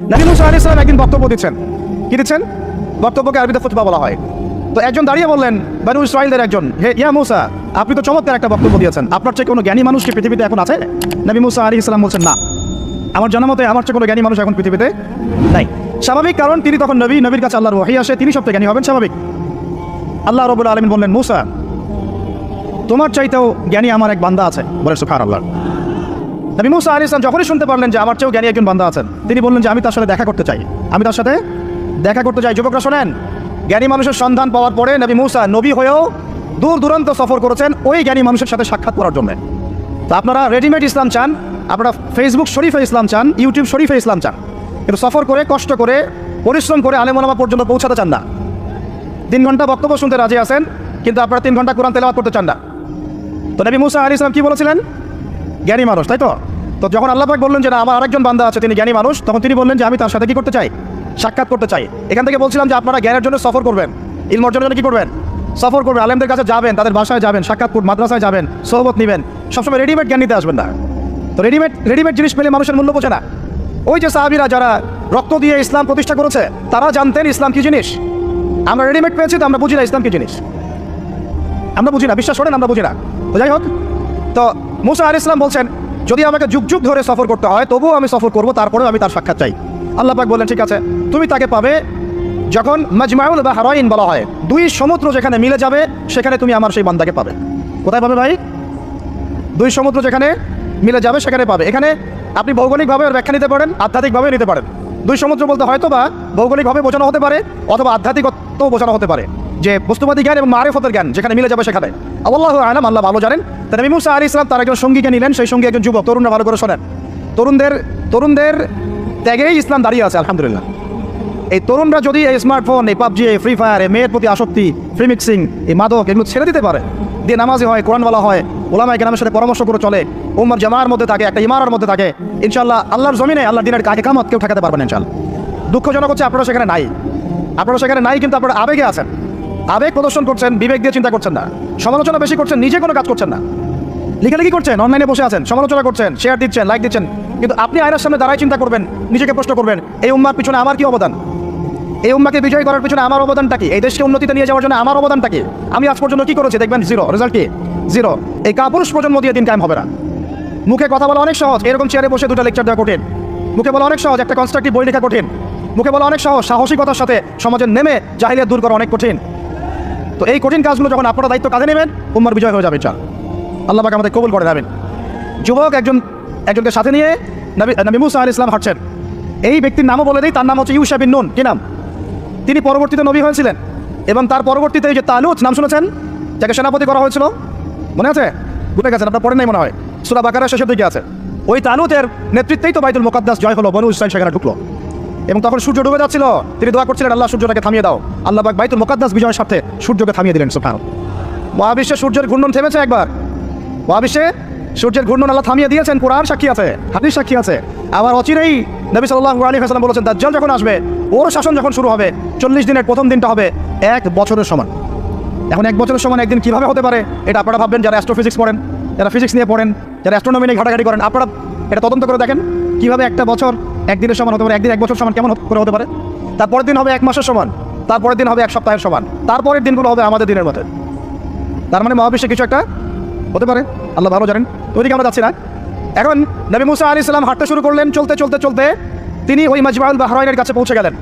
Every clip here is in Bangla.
নবী মুসা আলী ইসলাম একদিন বক্তব্য দিচ্ছেন। কি দিচ্ছেন? বক্তব্যকে আরবিতে ফুতবা বলা হয়। তো একজন দাঁড়িয়ে বললেন, বানু ইসরায়েলদের একজন। হে, ইয়া মুসা, আপনি তো চমৎকার একটা বক্তব্য দিয়েছেন। আপনার চেয়ে কোনো জ্ঞানী মানুষ কি পৃথিবীতে এখন আছে? নবী মুসা আলী ইসলাম বলছেন, না। আমার জানা আমার চেয়ে কোনো জ্ঞানী মানুষ এখন পৃথিবীতে নাই। স্বাভাবিক কারণ, তিনি তখন নবী, নবীর কাছে আল্লাহর ওয়াহি আসে, তিনি সবচেয়ে জ্ঞানী হবেন, স্বাভাবিক। আল্লাহ রবুল আলমিন বললেন, মুসা, তোমার চাইতেও জ্ঞানী আমার এক বান্দা আছে। বলে সুখার আল্লাহ নবী মুসা আলী ইসলাম যখনই শুনতে পারলেন যে আমার চেয়েও জ্ঞানী একজন বান্দা আছেন, তিনি বললেন যে আমি তার সাথে দেখা করতে চাই। আমি তার সাথে দেখা করতে চাই। যুবকরা শোনেন, জ্ঞানী মানুষের সন্ধান পাওয়ার পরে নবী মুসা নবী হয়েও দূর দূরান্ত সফর করেছেন ওই জ্ঞানী মানুষের সাথে সাক্ষাৎ করার জন্য। তো আপনারা রেডিমেড ইসলাম চান, আপনারা ফেসবুক শরীফে ইসলাম চান, ইউটিউব শরীফে ইসলাম চান, কিন্তু সফর করে, কষ্ট করে, পরিশ্রম করে আলেমনামা পর্যন্ত পৌঁছাতে চান না। তিন ঘণ্টা বক্তব্য শুনতে রাজি আছেন, কিন্তু আপনারা তিন ঘণ্টা কোরআন তেলাওয়াত করতে চান না। তো নবী মুসা আলী ইসলাম কী বলেছিলেন? জ্ঞানী মানুষ, তাই তো? তো যখন আল্লাহ পাক বললেন যে, না, আমার আরেকজন বান্দা আছে, তিনি জ্ঞানী মানুষ, তখন তিনি বললেন যে, আমি তার সাথে কি করতে চাই? সাক্ষাৎ করতে চাই। এখান থেকে বলছিলাম যে, আপনারা জ্ঞানের জন্য সফর করবেন। ইলম অর্জনের জন্য কি করবেন? সফর করবেন। আলেমদের কাছে যাবেন, তাদের বাসায় যাবেন সাক্ষাৎপুর মাদ্রাসায় যাবেন সহবত নেবেন। সবসময় রেডিমেড জ্ঞান নিতে আসবেন না। তো রেডিমেড রেডিমেড জিনিস পেলে মানুষের মূল্য বোঝে না। ওই যে সাহাবিরা যারা রক্ত দিয়ে ইসলাম প্রতিষ্ঠা করেছে, তারা জানতেন ইসলাম কি জিনিস। আমরা রেডিমেড পেয়েছি তো আমরা বুঝি না ইসলাম কি জিনিস। আমরা বুঝি না, বিশ্বাস করেন, আমরা বুঝি না। তো যাই হোক, তো মুসা আল ইসলাম বলছেন, যদি আমাকে যুগ যুগ ধরে সফর করতে হয়, তবুও আমি সফর করব, তারপরেও আমি তার সাক্ষাৎ চাই। আল্লাহ পাক বললেন, ঠিক আছে, তুমি তাকে পাবে যখন মাজমাউল বা হারাইন বলা হয়। দুই সমুদ্র যেখানে মিলে যাবে, সেখানে তুমি আমার সেই বান্দাকে পাবে। কোথায় পাবে ভাই? দুই সমুদ্র যেখানে মিলে যাবে, সেখানে পাবে। এখানে আপনি ভৌগোলিকভাবে ব্যাখ্যা নিতে পারেন, আধ্যাত্মিকভাবে নিতে পারেন। দুই সমুদ্র বলতে হয়তো বা ভৌগোলিকভাবে বোঝানো হতে পারে, অথবা আধ্যাত্মিকত্ব বোঝানো হতে পারে। যে বস্তুবাদী জ্ঞান এবং মারেফতের জ্ঞান যেখানে মিলে যাবে সেখানে। আল্লাহ আলাম, আল্লাহ ভালো জানেন। তাই নবী মুসা আলী ইসলাম তার একজন সঙ্গীকে নিলেন, সেই সঙ্গী একজন যুবক। তরুণরা ভালো করে শোনেন। তরুণদের তরুণদের ত্যাগেই ইসলাম দাঁড়িয়ে আছে, আলহামদুলিল্লাহ। এই তরুণরা যদি এই স্মার্টফোন এই পাবজি, এই ফ্রি ফায়ার এই মেয়ের প্রতি আসক্তি ফ্রি মিক্সিং এই মাদক এগুলো ছেড়ে দিতে পারে। দিয়ে নামাজি হয়, কোরআনওয়ালা হয়, ওলামায় গ্রামের সাথে পরামর্শ করে চলে। উম্মার জামার মধ্যে থাকে, একটা ইমারার মধ্যে থাকে। ইনশাল্লাহ আল্লাহর জমিনে আল্লাহ দিনের কাকে কামত কেউ ঠেকাতে পারবেন ইনশাল্লাহ দুঃখজনক হচ্ছে আপনারা সেখানে নাই। আপনারা সেখানে নাই কিন্তু আপনারা আবেগে আছেন। আবেগ প্রদর্শন করছেন, বিবেক দিয়ে চিন্তা করছেন না। সমালোচনা বেশি করছেন, নিজে কোনো কাজ করছেন না। লিখালেখি করছেন অনলাইনে বসে আছেন, সমালোচনা করছেন শেয়ার দিচ্ছেন লাইক দিচ্ছেন। কিন্তু আপনি আয়নার সামনে দাঁড়ায় চিন্তা করবেন, নিজেকে প্রশ্ন করবেন, এই উম্মার পিছনে আমার কি অবদান? এই উম্মাকে বিজয় করার পিছনে আমার অবদানটা কি? এই দেশকে উন্নতিতে নিয়ে যাওয়ার জন্য আমার অবদানটা কি? আমি আজ পর্যন্ত কি করেছি? দেখবেন জিরো রেজাল্ট কি? জিরো এই কাপুরুষ প্রজন্ম দিয়ে দিন কায়েম হবে না। মুখে কথা বলা অনেক সহজ, এরকম চেয়ারে বসে দুটো লেকচার দেওয়া কঠিন। মুখে বলা অনেক সহজ, একটা কনস্ট্রাকটিভ বই লেখা কঠিন। মুখে বলা অনেক সহজ, সাহসিকতার সাথে সমাজের নেমে জাহিলিয়াত দূর করা অনেক কঠিন। তো এই কঠিন কাজগুলো যখন আপনারা দায়িত্ব কাজে নেবেন, উম্মার বিজয় হয়ে যাবে চা আল্লাহ আমাদের কবুল করে যাবেন যুবক একজন, একজনকে সাথে নিয়ে নবী মুসা আল ইসলাম হাঁটছেন। এই ব্যক্তির নামও বলে দিই, তার নাম হচ্ছে ইউসা বিন নুন। কি নাম? তিনি পরবর্তীতে নবী হয়েছিলেন এবং তার পরবর্তীতে যে তালুত, নাম শুনেছেন? যাকে সেনাপতি করা হয়েছিল। মনে আছে? ভুলে গেছেন, আপনার পরে নাই মনে হয়। সুরা বাকারের শেষের দিকে আছে। ওই তালুতের নেতৃত্বেই তো বাইতুল মোকাদ্দাস জয় হলো, বনু ইসরাইল সেখানে ঢুকলো। এবং তখন সূর্য ডুবে যাচ্ছিল। তিনি দোয়া করছিলেন, আল্লাহ, সূর্যটাকে থামিয়ে দাও। আল্লাহ পাক বাইতুল মোকাদ্দাস বিজয়ের সাথে সূর্যকে থামিয়ে দিলেন সুফান মহাবিশ্বে সূর্যের ঘূর্ণন থেমেছে একবার। মহাবিশ্বে সূর্যের ঘূর্ণন আল্লাহ থামিয়ে দিয়েছেন, কোরআন সাক্ষী আছে, হাদিস সাক্ষী আছে। আবার অচিরেই নবী সাল্লাহ আলী হাসান বলেছেন, দাজ্জাল যখন আসবে, ওর শাসন যখন শুরু হবে, চল্লিশ দিনের প্রথম দিনটা হবে এক বছরের সমান। এখন এক বছরের সমান একদিন কীভাবে হতে পারে, এটা আপনারা ভাববেন, যারা অ্যাস্ট্রোফিজিক্স পড়েন, যারা ফিজিক্স নিয়ে পড়েন, যারা অ্যাস্ট্রোনমি নিয়ে ঘাটাঘাটি করেন, আপনারা এটা তদন্ত করে দেখেন, কীভাবে একটা বছর একদিনের সমান হতে পারে, একদিন এক বছর সমান কেমন করে হতে পারে? তারপরের দিন হবে এক মাসের সমান, তারপরের দিন হবে এক সপ্তাহের সমান, তারপরের দিনগুলো হবে আমাদের দিনের মধ্যে তার মানে মহাবিশ্বে কিছু একটা হতে পারে। আল্লাহ ভালো জানেন। ওইদিকে আমরা যাচ্ছি না। এখন নবী মুসা আলী ইসলাম হাঁটতে শুরু করলেন, চলতে চলতে চলতে তিনি ওই মাজমাউল বাহরাইনের কাছে পৌঁছে গেলেন।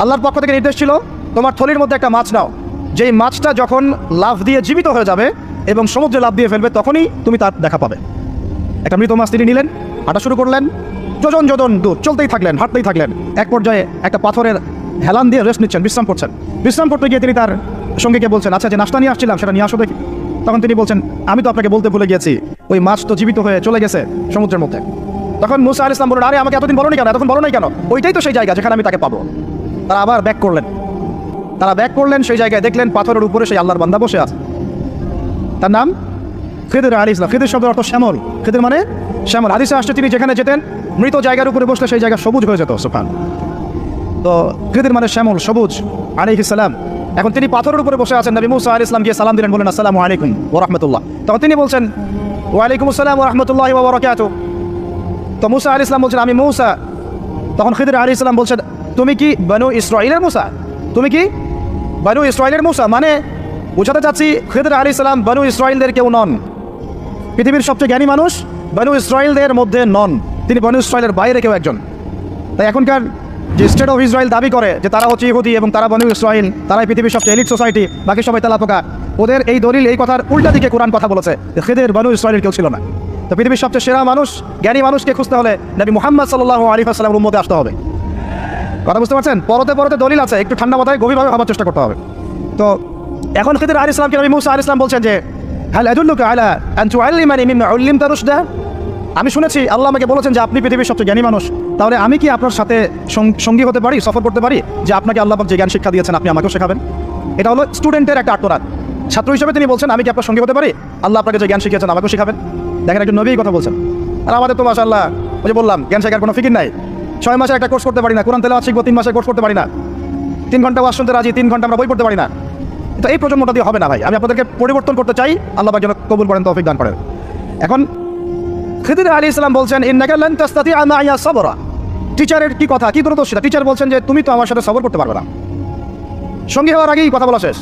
আল্লাহর পক্ষ থেকে নির্দেশ ছিল, তোমার থলির মধ্যে একটা মাছ নাও। যেই মাছটা যখন লাভ দিয়ে জীবিত হয়ে যাবে এবং সমুদ্রে লাভ দিয়ে ফেলবে, তখনই তুমি তার দেখা পাবে। একটা মৃত মাছ তিনি নিলেন, হাঁটা শুরু করলেন। যোজন যোজন দূর, চলতেই থাকলেন, হাঁটতেই থাকলেন। এক পর্যায়ে একটা পাথরের হেলান দিয়ে রেস্ট নিচ্ছেন, বিশ্রাম করছেন। বিশ্রাম করতে গিয়ে তিনি তার সঙ্গীকে বলছেন আচ্ছা যে নাস্তা নিয়ে আসছিলাম, সেটা নিয়ে আসো দেখি। তখন তিনি বলছেন, আমি তো আপনাকে বলতে ভুলে গিয়েছি, ওই মাছ তো জীবিত হয়ে চলে গেছে সমুদ্রের মধ্যে। তখন মুসা আল ইসলাম বললেন, আরে, আমাকে এতদিন বলো কেন? এতক্ষণ বলো কেন? ওইটাই তো সেই জায়গা যেখানে আমি তাকে পাবো। তারা আবার ব্যাক করলেন। তারা ব্যাক করলেন, সেই জায়গায় দেখলেন পাথরের উপরে সেই আল্লাহর বান্দা বসে আছে। তার নাম খেদের আলী ইসলাম খেদের শব্দের অর্থ শ্যামল। খেদের মানে শ্যামল, হাদিসে আসছে তিনি যেখানে যেতেন, মৃত জায়গার উপরে বসলে সেই জায়গা সবুজ হয়ে যেত সুফান তো খেদের মানে শ্যামল, সবুজ আলী ইসলাম এখন তিনি পাথরের উপরে বসে আছেন, নবী মুসা আলী ইসলাম গিয়ে সালাম দিলেন বলেন আসসালামু আলাইকুম ও রহমতুল্লাহ। তখন তিনি বলছেন ওয়ালাইকুম আসসালাম রহমতুল্লাহ বরকাত। তো মুসা আলী ইসলাম বলছেন, আমি মৌসা। তখন খিদির আলী ইসলাম বলছেন, তুমি কি বানু ইসরায়েলের মুসা? তুমি কি বানু ইসরায়েলের মুসা? মানে বোঝাতে চাচ্ছি খিদির আলী ইসলাম বানু ইসরায়েলদের কেউ নন। পৃথিবীর সবচেয়ে জ্ঞানী মানুষ বানু ইসরায়েলদের মধ্যে নন। তিনি বানু ইসরায়েলের বাইরে কেউ একজন। তাই এখনকার যে স্টেট অফ ইসরায়েল দাবি করে যে তারা হচ্ছে ইহুদি এবং তারা বানু ইসরায়েল তারাই পৃথিবীর সবচেয়ে এলিট সোসাইটি বাকি সবাই তেলাপোকা ওদের এই দলিল, এই কথার উল্টা দিকে কোরআন কথা বলেছে খেদের বানু ইসরায়েলের কেউ ছিল না। তো পৃথিবীর সবচেয়ে সেরা মানুষ, জ্ঞানী মানুষকে খুঁজতে হলে নবী মুহাম্মদ সাল্লাহ আলী আসসালামের মধ্যে আসতে হবে। কথা বুঝতে পারছেন? পরতে পরতে দলিল আছে, একটু ঠান্ডা মাথায় গভীরভাবে ভাবার চেষ্টা করতে হবে। তো এখন খেদের আর ইসলামকে নবী মুসা আর ইসলাম বলছেন যে হ্যাঁ আলা আনচু আল্লিমানি মিম্মা উল্লিম তারুসদা আমি শুনেছি, আল্লাহ আমাকে বলেছেন যে আপনি পৃথিবীর সবচেয়ে জ্ঞানী মানুষ। তাহলে আমি কি আপনার সাথে সঙ্গী হতে পারি, সফর করতে পারি, যে আপনাকে আল্লাহ যে জ্ঞান শিক্ষা দিয়েছেন, আপনি আমাকেও শেখাবেন? এটা হলো স্টুডেন্টের একটা আত্মরাত ছাত্র হিসেবে তিনি বলছেন, আমি কি আপনার সঙ্গী হতে পারি? আল্লাহ আপনাকে যে জ্ঞান শিখিয়েছেন, আমাকেও শেখাবেন। দেখেন, একজন নবী কথা বলছেন। আর আমাদের তো, মাশাআল্লাহ, ওই যে বললাম, জ্ঞান শেখার কোনো ফিকির নাই। ছয় মাসে একটা কোর্স করতে পারি না, কোরআন তেলাওয়াত শিখব, তিন মাসে কোর্স করতে পারি না। তিন ঘণ্টা ওয়াজ শুনতে রাজি, তিন ঘণ্টা আমরা বই পড়তে পারি না। তো এই প্রজন্মটা দিয়ে হবে না ভাই। আমি আপনাদেরকে পরিবর্তন করতে চাই, আল্লাহ যেন কবুল করেন, তৌফিক দান করেন। এখন খিদির আলী ইসলাম বলছেন, ইন্নাকা লান তাস্তাতি আনা ইয়া সাবরা টিচারের কি কথা? কি দূরদর্শিতা টিচার বলছেন যে, তুমি তো আমার সাথে সফর করতে পারবে না। সঙ্গী হওয়ার আগেই কথা বলা শেষ।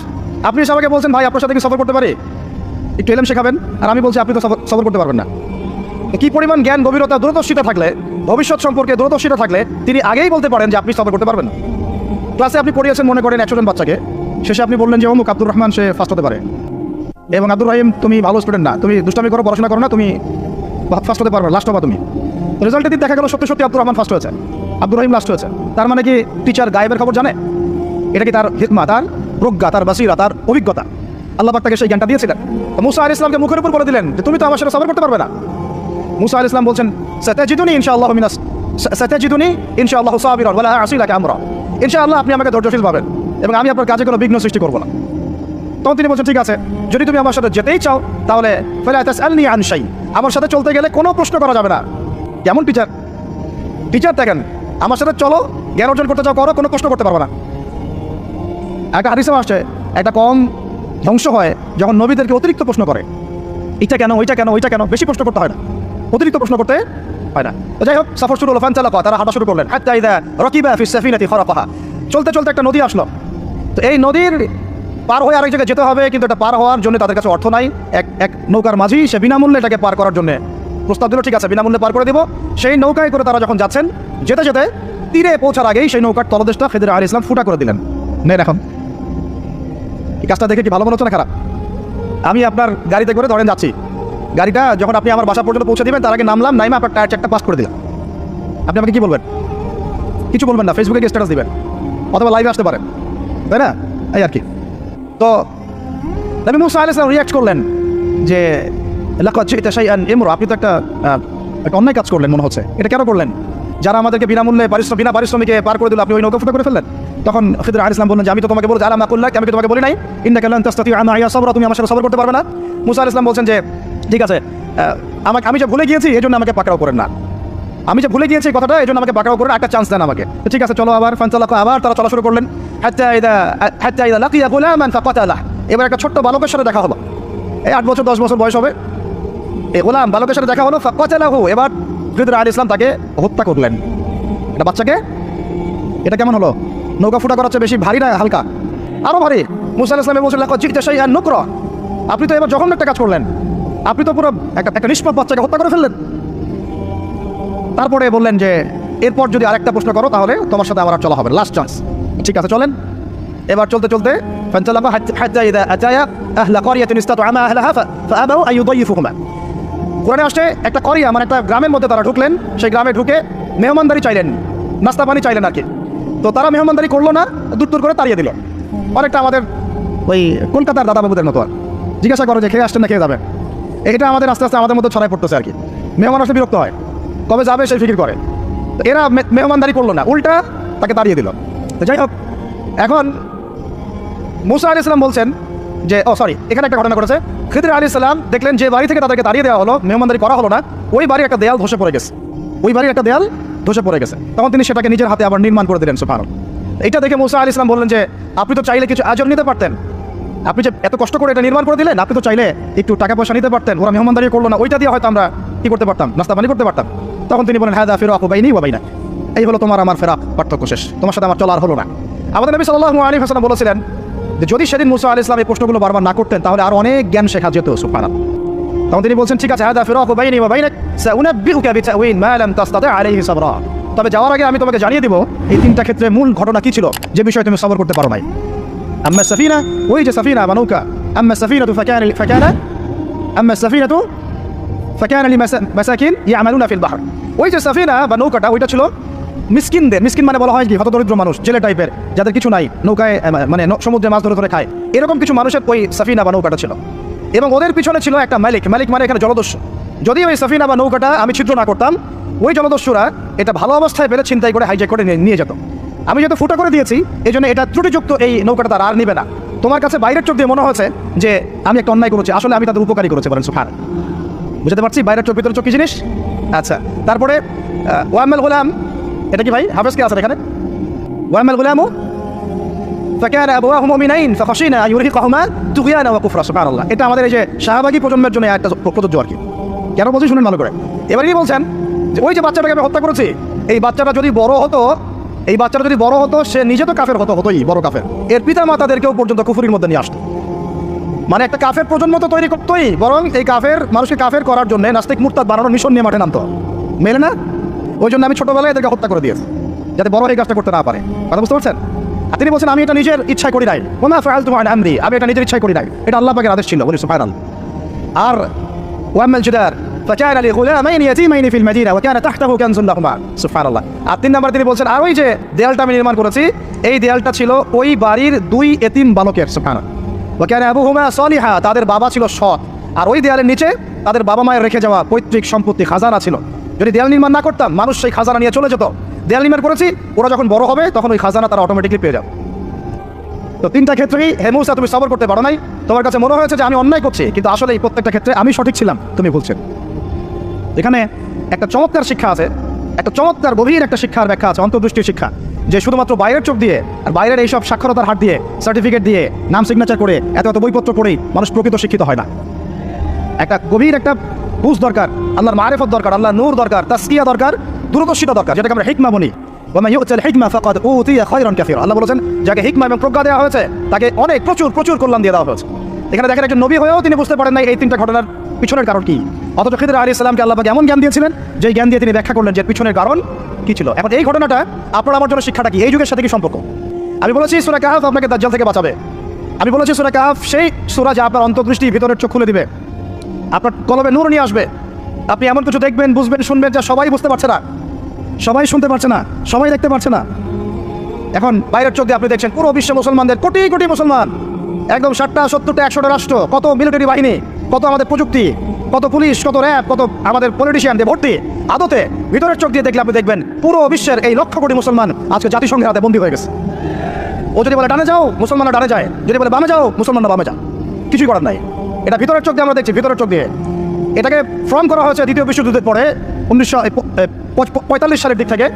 আপনি সবাইকে বলছেন, ভাই, আপনার সাথে কি সফর করতে পারি? একটু এলেম শেখাবেন। আর আমি বলছি, আপনি তো সফর করতে পারবেন না। কি পরিমাণ জ্ঞান, গভীরতা, দূরদর্শিতা থাকলে, ভবিষ্যৎ সম্পর্কে দূরদর্শিতা থাকলে, তিনি আগেই বলতে পারেন যে, আপনি সফর করতে পারবেন ক্লাসে আপনি পড়িয়েছেন, মনে করেন, একশো জন বাচ্চাকে। শেষে আপনি বললেন যে, অমুক আব্দুর রহমান, সে ফার্স্ট হতে পারে। এবং, আব্দুর রহিম, তুমি ভালো স্টুডেন্ট না। তুমি দুষ্টামি করো, পড়াশোনা করো না। তুমি ফার্স্ট হতে পারবে লাস্ট হবা তুমি। রেজাল্টে দিন দেখা গেল, সত্যি সত্যি আব্দুর রহমান ফার্স্ট হয়েছে। আব্দুর রহিম লাস্ট হয়েছে। তার মানে কি টিচার গায়েবের খবর জানে? এটা কি তার হিকমা তার প্রজ্ঞা, তার বাসিরা তার অভিজ্ঞতা? আল্লাহ পাক তাকে সেই জ্ঞানটা দিয়েছিলেন। মুসা আল ইসলামকে মুখের উপর বলে দিলেন যে, তুমি তো আমার সাথে সফর করতে পারবে না। মুসা আল ইসলাম বলছেন, সাতাজিদুনি ইনশাআল্লাহ মিনাস সাতাজিদুনি ইনশাআল্লাহ সাবিরান ওয়ালা আসিলাকে আমরা। ইনশাআল্লাহ আপনি আমাকে ধৈর্যশীল পাবেন এবং আমি আপনার কাজে কোনো বিঘ্ন সৃষ্টি করব না। তখন তিনি বলছেন, ঠিক আছে, যদি তুমি আমার সাথে যেতেই চাও, তাহলে ফেলে আনসাই আমার সাথে চলতে গেলে কোনো প্রশ্ন করা যাবে না। কেমন টিচার টিচার দেখেন, আমার সাথে চলো, জ্ঞান অর্জন করতে চাও করো, কোনো প্রশ্ন করতে পারব না। একটা হাদিসে আসছে, একটা কম ধ্বংস হয় যখন নবীদেরকে অতিরিক্ত প্রশ্ন করে। এটা কেন, ওইটা কেন ওইটা কেন? বেশি প্রশ্ন করতে হয় না। অতিরিক্ত প্রশ্ন করতে হয় না। তো যাই হোক, সফর শুরু হলো, ফান চালাকা, তারা হাঁটা শুরু করলেন। হাত্তা ইদা রকিবা ফিস সাফিনাতি খরাপাহা চলতে চলতে একটা নদী আসলো। তো এই নদীর পার হয়ে আরেক জায়গায় যেতে হবে, কিন্তু এটা পার হওয়ার জন্য তাদের কাছে অর্থ নাই। এক এক নৌকার মাঝি, সে বিনামূল্যে এটাকে পার করার জন্য প্রস্তাব দিল, ঠিক আছে, বিনামূল্যে পার করে দিব। সেই নৌকায় করে তারা যখন যাচ্ছেন, যেতে যেতে তীরে পৌঁছার আগেই সেই নৌকার তলদেশটা খেদির আল ইসলাম ফুটা করে দিলেন। নেন এখন। এই কাজটা দেখে কি ভালো মনে হচ্ছে না খারাপ? আমি আপনার গাড়িতে করে ধরেন যাচ্ছি। গাড়িটা যখন আপনি আমার বাসা পর্যন্ত পৌঁছে দিবেন, তার আগে নামলাম, নাইমে আপনার টায়ার চেকটা পাস করে দিলাম আপনি আমাকে কি বলবেন? কিছু বলবেন না ফেসবুকে গিয়ে স্ট্যাটাস দিবেন, অথবা লাইভে আসতে পারেন। তাই না? এই আর কি। তো নবী মুসা আলাইহিস সালাম রিয়াক্ট করলেন যে লাকাত জিতা শাইআন ইমরু আপনি তো একটা একটা অন্যায় কাজ করলেন মনে হচ্ছে। এটা কেন করলেন? যারা আমাদেরকে বিনামূল্যে পারিশ্রমিক বিনা পারিশ্রমিকে পার করে দিল, আপনি ওই নৌকা ফুটা করে ফেললেন। তখন খিদর আল ইসলাম বললেন যে, আমি তো তোমাকে বলছি আলাম আকুল্লাহ আমি তোমাকে বলি নাই। ইন্না কালান তাস্তাতি আনা সাবরা তুমি আমার সাথে সবর করতে পারবে না। মুসা আলাইহিস সালাম বলছেন যে, ঠিক আছে আমাকে, আমি যে ভুলে গিয়েছি, এই জন্য আমাকে পাকড়াও করেন না। আমি যে ভুলে গিয়েছি কথাটা, এই জন্য আমাকে পাকড়াও করেন একটা চান্স দেন আমাকে। ঠিক আছে, চলো আবার ফানসালাকু আবার তারা চলা শুরু করলেন এবার একটা ছোট্ট বালকের সাথে দেখা হলো। এই আট বছর, দশ বছর বয়স হবে। এই গোলাম বালকের সাথে দেখা হলো, ফাকাতালাহু। এবার খিদর আল ইসলাম তাকে হত্যা করলেন। এটা বাচ্চাকে? এটা কেমন হলো? নৌকা ফুটা করার চেয়ে বেশি ভারী না, হালকা? আরও ভারী। মুসা আলাইহিস সালাম বলছেন লাকাত জিতা শাইআন নুকরা। আপনি তো এবার যখন একটা কাজ করলেন। আপনি তো পুরো একটা একটা নিষ্পাপ বাচ্চাকে হত্যা করে ফেললেন। তারপরে বললেন যে এরপর যদি আরেকটা প্রশ্ন করো তাহলে তোমার সাথে আমার আর চলা হবে লাস্ট চান্স ঠিক আছে চলেন এবার চলতে চলতে فانطلقا حتى حتى اذا اتيا اهل قريه استطعما اهلها ف- فابوا ان يضيفوهما কোরআনে আসছে একটা করিয়া মানে একটা গ্রামের মধ্যে তারা ঢুকলেন সেই গ্রামে ঢুকে মেহমানদারি চাইলেন নাস্তা পানি চাইলেন আর কি তো তারা মেহমানদারি করলো না দূর দূর করে তাড়িয়ে দিল অনেকটা আমাদের ওই কলকাতার দাদাবাবুদের মতো আর জিজ্ঞাসা করো যে খেয়ে আসছেন না খেয়ে যাবেন এটা আমাদের আস্তে আস্তে আমাদের মধ্যে ছড়াই পড়তেছে আর কি মেহমান আসলে বিরক্ত হয় কবে যাবে সেই ফিকির করে। এরা মেহমানদারি করল না, উল্টা তাকে তাড়িয়ে দিল। তো যাই হোক, এখন মুসা আলি ইসলাম বলছেন যে, ও সরি, এখানে একটা ঘটনা করেছে খিদির আলী ইসলাম দেখলেন যে বাড়ি থেকে তাদেরকে তাড়িয়ে দেওয়া হলো, মেহমানদারি করা হলো না, ওই বাড়ির একটা দেয়াল ধসে পড়ে গেছে। ওই বাড়ির একটা দেয়াল ধসে পড়ে গেছে। তখন তিনি সেটাকে নিজের হাতে আবার নির্মাণ করে দিলেন সুফান এটা দেখে মুসা আলী ইসলাম বললেন যে, আপনি তো চাইলে কিছু আজর নিতে পারতেন। আপনি যে এত কষ্ট করে এটা নির্মাণ করে দিলেন, আপনি তো চাইলে একটু টাকা পয়সা নিতে পারতেন। ওরা মেহমানদারি করল না, ওইটা দিয়ে হয়তো আমরা কি করতে পারতাম নাস্তা পানি করতে পারতাম। তখন তিনি বলেন হ্যাঁ দা ফিরো আকু বাইনি ওয়াবাইনা এই হলো তোমার আমার ফেরা পার্থক্য শেষ। তোমার সাথে আমার চলা আর হলো না। আমাদের নবী সাল্লাহ আলী হাসান বলেছিলেন যে, যদি সেদিন মুসা আলী ইসলাম এই প্রশ্নগুলো বারবার না করতেন, তাহলে আর অনেক জ্ঞান শেখা যেত সুফানা তখন তিনি বলছেন, ঠিক আছে হাদা ফিরাকু বাইনি ওয়া বাইনাক সাউনাব্বিউকা তবে যাওয়ার আগে আমি তোমাকে জানিয়ে দিব, এই তিনটা ক্ষেত্রে মূল ঘটনা কি ছিল, যে বিষয়ে তুমি সবর করতে পারো নাই। আম্মা সাফিনা, ওই যে সাফিনা বা নৌকা আম্মা সাফিনাতু ফাকানা ফাকানা। আম্মা সাফিনাতু ফাকানা লিমাসাকিন ইয়ামালুনা ফিল বাহর ওই যে সাফিনা বা নৌকাটা, ওইটা ছিল মিসকিনদের, মিসকিন মানে বলা হয় কি? হতদরিদ্র মানুষ, জেলে টাইপের, যাদের কিছু নাই, নৌকায় মানে সমুদ্রে মাছ ধরে ধরে খায়। এরকম কিছু মানুষের ওই সাফিনা বা নৌকাটা ছিল। এবং ওদের পিছনে ছিল একটা মালিক। মালিক মানে এখানে জলদস্যু। যদি ওই সাফিনা বা নৌকাটা আমি ছিদ্র না করতাম, ওই জলদস্যুরা এটা ভালো অবস্থায় পেলে ছিনতাই করে হাইজ্যাক করে নিয়ে- যেত। আমি যেহেতু ফুটা করে দিয়েছি এই জন্য এটা ত্রুটিযুক্ত এই নৌকাটা তারা আর নিবে না। তোমার কাছে বাইরের চোখ দিয়ে মনে হয়েছে যে, আমি একটা অন্যায় করেছি। আসলে আমি তাদের উপকারী করেছি বলেন সুখান বুঝতে পারছি বাইরের চোখ ভিতরে চোখ কি জিনিস আচ্ছা তারপরে ওয়ামেল গোলাম এটা কি ভাই হাফেজ কে আছেন এখানে ওয়ামেল গোলামু فكان أبواه مؤمنين فخشينا أن يرهقهما طغيانا وكفرا سبحان الله এটা আমাদের এই যে শাহবাগী প্রজন্মের জন্য একটা প্রযোজ্য আর কি কেন বলছি শুনুন ভালো করে এবার কি বলছেন যে ওই যে বাচ্চাটাকে আমি হত্যা করেছি এই বাচ্চাটা যদি বড় হতো এই বাচ্চাটা যদি বড় হতো সে নিজে তো কাফের হতো হতোই বড় কাফের এর পিতা মাতাদেরকেও পর্যন্ত কুফুরির মধ্যে নিয়ে আসতো মানে একটা কাফের প্রজন্ম তো তৈরি করতোই বরং এই কাফের মানুষকে কাফের করার জন্য নাস্তিক মুরতাদ বানানোর মিশন নিয়ে মাঠে নামতো মেলে না ওই জন্য আমি ছোটবেলায় এদেরকে হত্যা করে দিয়েছি যাতে বড় এই কাজটা করতে না পারে কথা বুঝতে পারছেন আর তিনি বলছেন আমি এটা নিজের ইচ্ছায় করি নাই ওমা ফাআল তোমার আমরি আমি এটা নিজের ইচ্ছায় করি নাই এটা আল্লাহ পাকের আদেশ ছিল বলি সুবহানাল্লাহ আর ওয়াম্মাল জুদার فكان لغلامين يتيمين في المدينه وكان تحته كنز لهما سبحان الله আর তিন নম্বর তিনি বলছেন আর ওই যে দেয়ালটা আমি নির্মাণ করেছি এই দেয়ালটা ছিল ওই বাড়ির দুই এতিম বালকের সুবহানাল্লাহ ওয়াকান আবুহুমা সলিহা, তাদের বাবা ছিল সৎ। আর ওই দেয়ালের নিচে তাদের বাবা মায়ের রেখে যাওয়া পৈতৃক সম্পত্তি, খাজানা ছিল। যদি দেয়াল নির্মাণ না করতাম, মানুষ সেই খাজানা নিয়ে চলে যেত। দেয়াল নির্মাণ করেছি, ওরা যখন বড় হবে, তখন ওই খাজানা তারা অটোমেটিকলি পেয়ে যাবে। তো তিনটা ক্ষেত্রেই হেমুসা তুমি সবর করতে পারো নাই? তোমার কাছে মনে হয়েছে যে আমি অন্যায় করছি, কিন্তু আসলে এই প্রত্যেকটা ক্ষেত্রে আমি সঠিক ছিলাম, তুমি বলছেন এখানে একটা চমৎকার শিক্ষা আছে, একটা চমৎকার গভীর একটা শিক্ষার ব্যাখ্যা আছে, অন্তর্দৃষ্টির শিক্ষা। যে শুধুমাত্র বাইরের চোখ দিয়ে আর বাইরের এইসব সাক্ষরতার হাত দিয়ে সার্টিফিকেট দিয়ে, নাম সিগনেচার করে, এত এত বইপত্র করেই মানুষ প্রকৃত শিক্ষিত হয় না। একটা গভীর একটা বুঝ দরকার, আল্লাহর মারেফত দরকার আল্লাহ নূর দরকার, তাস্কিয়া দরকার, দূরদর্শিতা দরকার, যেটাকে আমরা হিকমা বলি। আল্লাহ বলেছেন, যাকে হিকমা এবং প্রজ্ঞা দেওয়া হয়েছে, তাকে অনেক প্রচুর প্রচুর কল্যাণ দিয়ে দেওয়া হয়েছে। এখানে দেখেন একজন নবী হয়েও তিনি বুঝতে পারেন না এই তিনটা ঘটনার পিছনের কারণ কি অথচ খিদির আলী ইসলামকে আল্লাহ পাক এমন জ্ঞান দিয়েছিলেন যে জ্ঞান দিয়ে তিনি ব্যাখ্যা করলেন যে পিছনের কারণ কি ছিল। এখন এই ঘটনাটা আপনার আমার জন্য শিক্ষাটা কি? এই যুগের সাথে কি সম্পর্ক? আমি বলেছি, সুরা কাহাফ আপনাকে দাজ্জাল থেকে বাঁচাবে। আমি বলেছি, সুরা কাহাফ সেই সুরা যা আপনার অন্তর্দৃষ্টি ভিতরের চোখ খুলে দিবে। আপনার কলমে নূর নিয়ে আসবে। আপনি এমন কিছু দেখবেন, বুঝবেন, শুনবেন যা সবাই বুঝতে পারছে না। সবাই শুনতে পারছে না, সবাই দেখতে পারছে না। এখন বাইরের চোখ দিয়ে আপনি দেখছেন, পুরো বিশ্ব মুসলমানদের কোটি কোটি মুসলমান। একদম ষাটটা সত্তরটা, একশোটা রাষ্ট্র, কত মিলিটারি বাহিনী কত আমাদের প্রযুক্তি, কত পুলিশ, কত র্যাব, কত আমাদের পলিটিশিয়ান দিয়ে ভর্তি। আদতে ভিতরের চোখ দিয়ে দেখলে আপনি দেখবেন পুরো বিশ্বের এই লক্ষ কোটি মুসলমান আজকে জাতিসংঘের হাতে বন্দী হয়ে গেছে। ও যদি বলে, ডানে যাও, মুসলমানরা ডানে যায়। যদি বলে, বামে যাও, মুসলমানরা বামে যাও কিছুই করার নাই। এটা ভিতরের চোখ দিয়ে আমরা দেখছি, ভিতরের চোখ দিয়ে। এটাকে ফর্ম করা হয়েছে দ্বিতীয় বিশ্বযুদ্ধের পরে, উনিশশো পঁয়তাল্লিশ সালের দিক থেকে।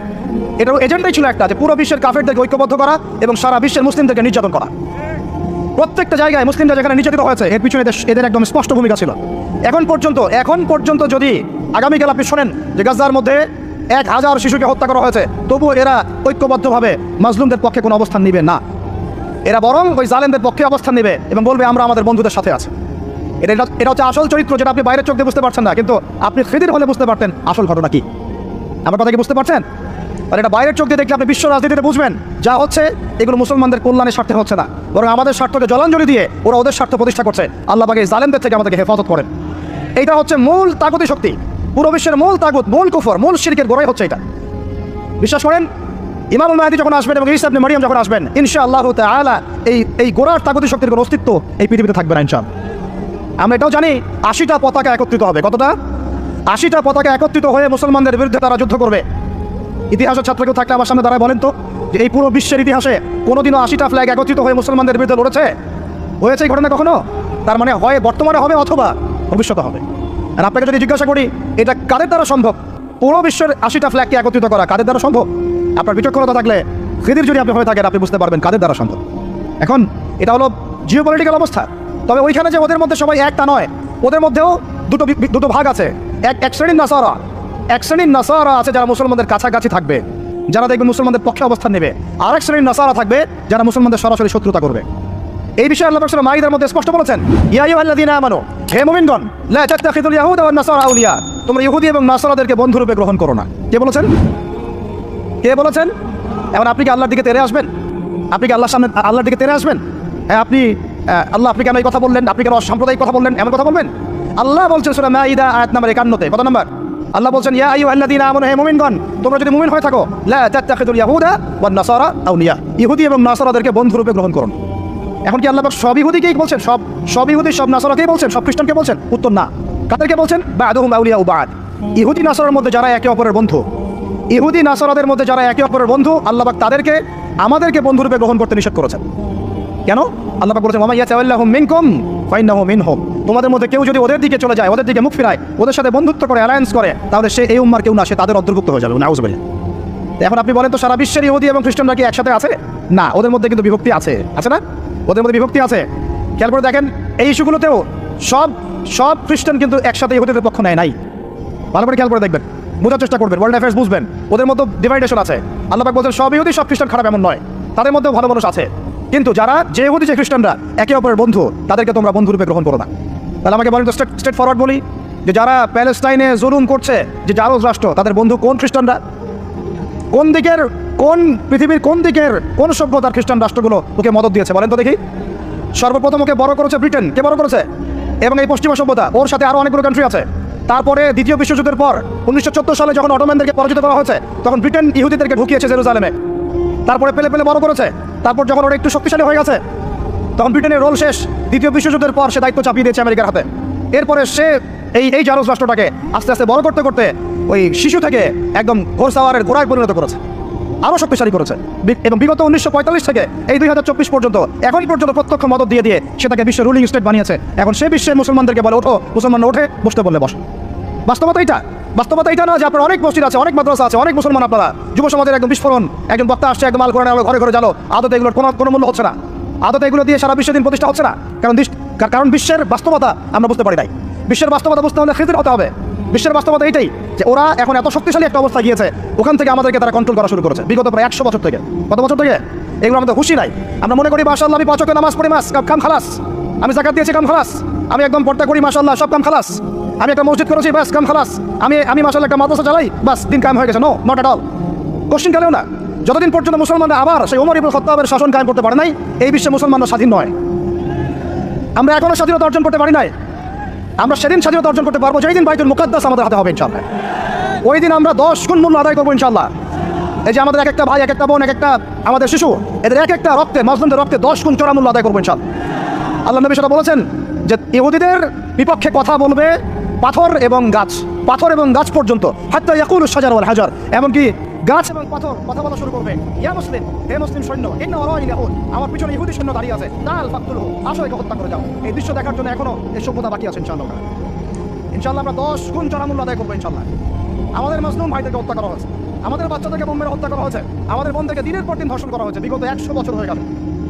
এটার এজেন্ডাই ছিল একটা, যে পুরো বিশ্বের কাফেরদেরকে ঐক্যবদ্ধ করা এবং সারা বিশ্বের মুসলিমদেরকে নির্যাতন করা। প্রত্যেকটা জায়গায় মুসলিমরা যেখানে নির্যাতিত হয়েছে, এর পিছনে এদের- একদম স্পষ্ট ভূমিকা ছিল। এখন পর্যন্ত এখন পর্যন্ত যদি আগামীকাল আপনি শোনেন যে গাজার মধ্যে এক হাজার শিশুকে হত্যা করা হয়েছে, তবুও এরা ঐক্যবদ্ধভাবে মাজলুমদের পক্ষে কোনো অবস্থান নিবে না। এরা বরং ওই জালেমদের পক্ষে অবস্থান নেবে এবং বলবে, আমরা আমাদের বন্ধুদের সাথে আছি। এটা- এটা হচ্ছে আসল চরিত্র যেটা আপনি বাইরের চোখ দিয়ে বুঝতে পারছেন না, কিন্তু আপনি খেদির হলে বুঝতে পারতেন আসল ঘটনা কি। আমার কথা কি বুঝতে পারছেন? আর এটা বাইরের চোখ দিয়ে দেখলে আপনি বিশ্ব রাজনীতিতে বুঝবেন, যা হচ্ছে এগুলো মুসলমানদের কল্যাণের স্বার্থে হচ্ছে না। বরং আমাদের স্বার্থকে জলাঞ্জলি দিয়ে ওরা ওদের স্বার্থ প্রতিষ্ঠা করছে। আল্লাহ পাকে এই জালেমদের থেকে আমাদেরকে হেফাজত করেন। এইটা হচ্ছে মূল তাগতি শক্তি। পুরো বিশ্বের মূল তাগুত, মূল কুফর, মূল শিরকের গোড়াই হচ্ছে এটা। বিশ্বাস করেন? ইমামুল মাহাদি যখন আসবেন এবং ইসা ইবনে মারিয়াম যখন আসবেন ইনশা আল্লাহ তাআলা এই এই গোড়ার তাগতি শক্তির কোনো অস্তিত্ব এই পৃথিবীতে থাকবে না, ইনশাআল্লাহ। আমরা এটাও জানি, আশিটা পতাকা একত্রিত হবে। কতটা? আশিটা পতাকা একত্রিত হয়ে মুসলমানদের বিরুদ্ধে তারা যুদ্ধ করবে। ইতিহাসের ছাত্র কেউ থাকলে আমার সামনে দাঁড়ায় বলেন তো, যে এই পুরো বিশ্বের ইতিহাসে কোনোদিনও আশিটা ফ্ল্যাগ একত্রিত হয়ে মুসলমানদের বিরুদ্ধে লড়েছে? হয়েছে এই ঘটনা কখনো? তার মানে হয়, বর্তমানে হবে অথবা ভবিষ্যতে হবে। আর আপনাকে যদি জিজ্ঞাসা করি, এটা কাদের দ্বারা সম্ভব? পুরো বিশ্বের আশিটা ফ্ল্যাগকে একত্রিত করা কাদের দ্বারা সম্ভব? আপনার বিচক্ষণতা থাকলে খিদির যদি আপনি হয়ে থাকেন, আপনি বুঝতে পারবেন কাদের দ্বারা সম্ভব। এখন, এটা হলো জিও পলিটিক্যাল অবস্থা। তবে ওইখানে যে ওদের মধ্যে সবাই এক তা নয়, ওদের মধ্যেও দুটো দুটো ভাগ আছে। এক এক শ্রেণির নাসারা। এক শ্রেণির নাসারা আছে যারা মুসলমানদের কাছাকাছি থাকবে, যারা দেখবেন মুসলমানদের পক্ষে অবস্থান নেবে। আর এক শ্রেণির নাসারা থাকবে যারা মুসলমানদের সরাসরি শত্রুতা করবে। এই বিষয়ে আল্লাহ পাক মাইদার মধ্যে স্পষ্ট বলেছেন, ইয়া আইয়ুহাল্লাযীনা আমানু, হে মুমিনগণ, লা তাত্তাখিযুল ইয়াহুদা ওয়ান নাসারা আউলিয়া, তোমরা ইহুদি এবং নাসারাদেরকে বন্ধু রূপে গ্রহণ করো না। কে বলেছেন? কে বলেছেন? এখন আপনি কি আল্লাহর দিকে তেরে আসবেন? আপনি কি আল্লাহর সামনে, আল্লাহর দিকে তেরে আসবেন? হ্যাঁ আপনি আল্লাহ আপনি কেন এই কথা বললেন? আপনি কেন সাম্প্রদায়িক কথা বললেন? এমন কথা বলবেন? আল্লাহ বলছেন সূরা মাইদা আয়াত নাম্বার 51 কত নাম্বার? আল্লাহ বলছেন, ইয়া আইয়ুহাল্লাযীনা আমানু, হে মুমিনগণ, তোমরা যদি মুমিন হয়ে থাকো, লা তাত্তাখিযুল ইয়াহুদা ওয়ান নাসারা আউলিয়া। ইহুদি এবং নাসারাদেরকে বন্ধুরূপে গ্রহণ করুন। এখন কি আল্লাহ সব ইহুদিকেই বলছেন? সব সব ইহুদি, সব নাসারাকেই বলছেন? সব খ্রিস্টানকে বলছেন? উত্তর না। কাদেরকে বলছেন? বাদুহুম আউলিয়া বাদ। ইহুদি, নাসারার মধ্যে যারা একে অপরের বন্ধু, ইহুদি, নাসারাদের মধ্যে যারা একে অপরের বন্ধু, আল্লাহ পাক তাদেরকে, আমাদেরকে বন্ধুরূপে গ্রহণ করতে নিষেধ করেছেন। কেন? আল্লাহ পাক বলেছেন মামা ইয়াতাওয়াল্লাহুম মিনকুম তোমাদের মধ্যে কেউ যদি ওদের দিকে চলে যায়, ওদের দিকে মুখ ফিরায়, ওদের সাথে বন্ধুত্ব করে অ্যালায়েন্স করে, তাহলে সে এই উম্মার কেউ না, সে তাদের অন্তর্ভুক্ত হয়ে যাবে। নাউজুবিল্লাহ। এখন আপনি বলেন তো, সারা বিশ্বের ইহুদি এবং খ্রিস্টানরা কি একসাথে আছে? না, ওদের মধ্যে কিন্তু বিভক্তি আছে। আছে না? ওদের মধ্যে বিভক্তি আছে। খেয়াল করে দেখেন, এই ইস্যুগুলোতেও সব সব খ্রিস্টান কিন্তু একসাথে ইহুদিদের পক্ষ নেয় নাই। ভালো করে খেয়াল করে দেখবেন। বোঝার চেষ্টা করবেন ওয়ার্ল্ড অ্যাফেয়ার্স বুঝবেন। ওদের মধ্যে ডিভাইডেশন আছে। আল্লাহ বলছেন, সব ইহুদি, সব খ্রিস্টান খারাপ এমন নয়। তাদের মধ্যেও ভালো মানুষ আছে। কিন্তু যারা যে ইহুদি যে খ্রিস্টানরা একে অপরের বন্ধু, তাদেরকে তোমরা বন্ধুরূপে গ্রহণ করো না। তাহলে আমাকে বলেন তো স্টেট স্টেট ফরওয়ার্ড বলি, যে যারা প্যালেস্টাইনে জুলুম করছে, যে জারজ রাষ্ট্র, তাদের বন্ধু কোন খ্রিস্টানরা? কোন দিকের, কোন পৃথিবীর, কোন দিকের, কোন সভ্যতার খ্রিস্টান রাষ্ট্রগুলো ওকে মদত দিয়েছে? বলেন তো দেখি। সর্বপ্রথম ওকে বড় করেছে ব্রিটেন। কে বড় করেছে? এবং এই পশ্চিমা সভ্যতা, ওর সাথে আরও অনেকগুলো কান্ট্রি আছে। তারপরে দ্বিতীয় বিশ্বযুদ্ধের পর, উনিশশো চোদ্দ সালে যখন অটোম্যানদেরকে পরাজিত করা হয়েছে, তখন ব্রিটেন ইহুদিদেরকে ঢুকিয়েছে জেরুজালেমে। তারপরে পেলে পেলে বড় করেছে। তারপর যখন ওরা একটু শক্তিশালী হয়ে গেছে, তখন ব্রিটেনের রোল শেষ। দ্বিতীয় বিশ্বযুদ্ধের পর সে দায়িত্ব চাপিয়ে দিয়েছে আমেরিকার হাতে। এরপরে সে এই এই জারজ রাষ্ট্রটাকে আস্তে আস্তে বড় করতে করতে ওই শিশু থেকে একদম ঘোরসাওয়ারের ঘোড়ায় পরিণত করেছে। আরও শক্তিশালী করেছে। এবং বিগত উনিশশো পঁয়তাল্লিশ থেকে এই দুই হাজার চব্বিশ পর্যন্ত এখন পর্যন্ত প্রত্যক্ষ মদত দিয়ে দিয়ে সে তাকে বিশ্বের রুলিং স্টেট বানিয়েছে। এখন সে বিশ্বের মুসলমানদেরকে বলে, ওঠো মুসলমান ওঠে, বসতে বললে বসে। বাস্তবতা এটা। বাস্তবতা এটা না যে আপনার অনেক মসজিদ আছে, অনেক মাদ্রাসা আছে, অনেক মুসলমান আপনারা। যুব সমাজের একদম বিস্ফোরণ, একজন বক্তা আসছে, একদম আল কোরআন ঘরে ঘরে জানো আদতে এগুলোর কোনো কোনো মূল্য হচ্ছে না। আদতে এগুলো দিয়ে সারা বিশ্বের দিন প্রতিষ্ঠা হচ্ছে না। কারণ কারণ বিশ্বের বাস্তবতা আমরা বুঝতে পারি নাই। বিশ্বের বাস্তবতা বুঝতে হলে খিজির হতে হবে। বিশ্বের বাস্তবতা এটাই যে ওরা এখন এত শক্তিশালী একটা অবস্থা গিয়েছে, ওখান থেকে আমাদেরকে তারা কন্ট্রোল করা শুরু করেছে। বিগত প্রায় একশো বছর থেকে। কত বছর থেকে? এগুলো আমাদের হুশি নাই। আমরা মনে করি মাসাল্লাহ আমি পাঁচকে নামাজ পড়ি, মাস কাম খালাস। আমি জাকাত দিয়েছি, কাম খালাস। আমি একদম পর্দা করি মাসাল্লাহ সব কাম খালাস। আমি একটা মসজিদ করেছি ব্যাস কাম, খালাস। আমি আমি মাসাল্লাহ একটা মাদ্রাসা চালাই, বাস, দিন কাম হয়ে গেছে। No not at all question কালেও না। যতদিন পর্যন্ত মুসলমানরা আবার সেই ওমর ইবুল খত্তাবের শাসন কায়েম করতে পারে নাই, এই বিশ্বে মুসলমানরা স্বাধীন নয়। আমরা এখনও স্বাধীনতা অর্জন করতে পারি নাই। আমরা সেদিন স্বাধীনতা অর্জন করতে পারব, যেই দিন বাইতুল মুকাদ্দাস আমাদের হাতে হবে ইনশাল্লাহ ওই দিন আমরা দশ গুণ মূল্য আদায় করব ইনশাল্লাহ এই যে আমাদের এক একটা ভাই, এক একটা বোন, এক একটা আমাদের শিশু, এদের এক একটা রক্তে মজলুমদের রক্তে দশ গুণ চড়া মূল্য আদায় করব ইনশাল্লাহ আল্লাহ নবী সেটা বলেছেন যে, ইহুদিদের বিপক্ষে কথা বলবে পাথর এবং গাছ, পাথর এবং গাছ পর্যন্ত। হাত্তা ইয়াকুল সাজার ওয়াল হাজার। এমনকি গাছ এবং পাথর কথা বলা শুরু করবে। ইয়া মুসলিম, হে মুসলিম সৈন্য, ইন্না ওয়ারাই ইয়াহুদ। আমার পিছনে ইহুদি সৈন্য দাঁড়িয়ে আছে। তাল ফাকতুলহু, আসো একে হত্যা করে যাও। এই দৃশ্য দেখার জন্য এখনও এই সভ্যতা বাকি আছে ইনশাআল্লাহ। ইনশাআল্লাহ আমরা দশ গুণ চড়া মূল্য আদায় করব ইনশাআল্লাহ। আমাদের মাসলুম ভাইদেরকে হত্যা করা হয়েছে। আমাদের বাচ্চাদেরকে বোম্বের হত্যা করা হয়েছে। আমাদের বোনদেরকে দিনের পর দিন ধর্ষণ করা হয়েছে। বিগত একশো বছর হয়ে গেল।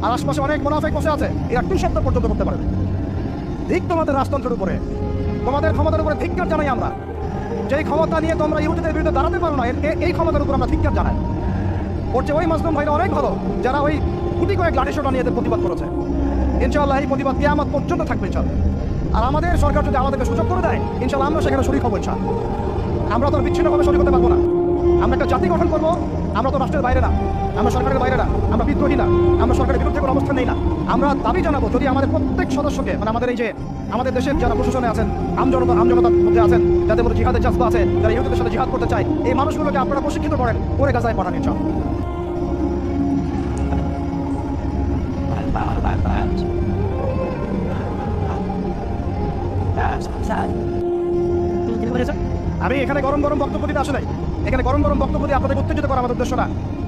আর আশপাশে অনেক মোনাফেক বসে আছে। এরা তিন সপ্তাহ পর্যন্ত করতে পারে। ধিক তোমাদের রাজতন্ত্রের উপরে। তোমাদের ক্ষমতার উপরে ধিক্কার জানাই আমরা। যেই ক্ষমতা নিয়ে তোমরা ইহুদিদের বিরুদ্ধে দাঁড়াতে পারো না এই ক্ষমতার উপর আমরা ধিক্কার জানাই। করছে ওই মাসলুম ভাইরা অনেক ভালো, যারা ওই কোটি কয়েক লাঠি সোটা নিয়ে প্রতিবাদ করেছে। ইনশাআল্লাহ এই প্রতিবাদ দিয়ে আমার পর্যন্ত থাকবে, ইনশাআল্লাহ। আর আমাদের সরকার যদি আমাদেরকে সুযোগ করে দেয়, ইনশাআল্লাহ আমরা সেখানে শরীর হব, ইনশাআল্লাহ। আমরা তো বিচ্ছিন্নভাবে শরীর হতে পারব না। আমরা একটা জাতি গঠন করব আমরা তো রাষ্ট্রের বাইরে না, আমরা সরকারের বাইরে না, আমরা বিদ্রোহী না, আমরা সরকারের বিরুদ্ধে কোনো অবস্থান নেই না। আমরা দাবি জানাব যদি আমাদের প্রত্যেক সদস্যকে মানে আমাদের এই যে আমাদের দেশের যারা প্রশাসনে আছেন আমজনতা আমজনতার মধ্যে আছেন, যাদের মধ্যে জিহাদের চাষবা আছে, যারা ইহুদের সাথে জিহাদ করতে চায়, এই মানুষগুলোকে আপনারা প্রশিক্ষিত করেন, করে গাজায় পাঠান ইনশাআল্লাহ। আমি এখানে গরম গরম বক্তব্য দিতে আসে নাই। এখানে গরম গরম বক্তব্য দিয়ে আপনাদের উত্তেজিত করা আমাদের উদ্দেশ্য না।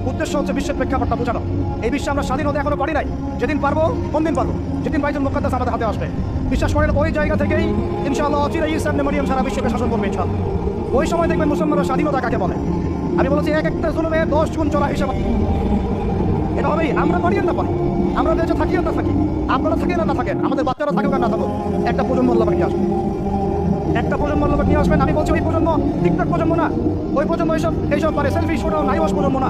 উদ্দেশ্য হচ্ছে বিশ্বের প্রেক্ষাপটটা বোঝানো। এই বিশ্বে আমরা স্বাধীন হতে এখনও পারি নাই। যেদিন পারব কোন দিন পারব? যেদিন বাইতুল মুকাদ্দাস আমাদের হাতে আসবে। বিশ্বাস করেন, ওই জায়গা থেকেই ইনশাআল্লাহ অচিরে ইসলাম মরিয়ম সারা বিশ্বকে শাসন করবে ইনশাআল্লাহ। ওই সময় দেখবেন মুসলমানরা স্বাধীনতা কাকে বলে? আমি বলেছি, এক একটা জুলুমে দশ গুণ চলা হিসাবে এটা হবেই আমরা পারি না পারি? আমরা দেশে থাকি আর না থাকি? আপনারা থাকেন না থাকেন? আমাদের বাচ্চারা আর না থাকুক, একটা প্রজন্ম আল্লাহ আসবে। একটা প্রজন্ম লোক নিয়ে আসবেন, আমি বলছি ওই প্রজন্ম টিকটক প্রজন্ম না। ওই প্রজন্ম এইসব এইসব পারে সেলফি শোটাও নাই প্রজন্ম না।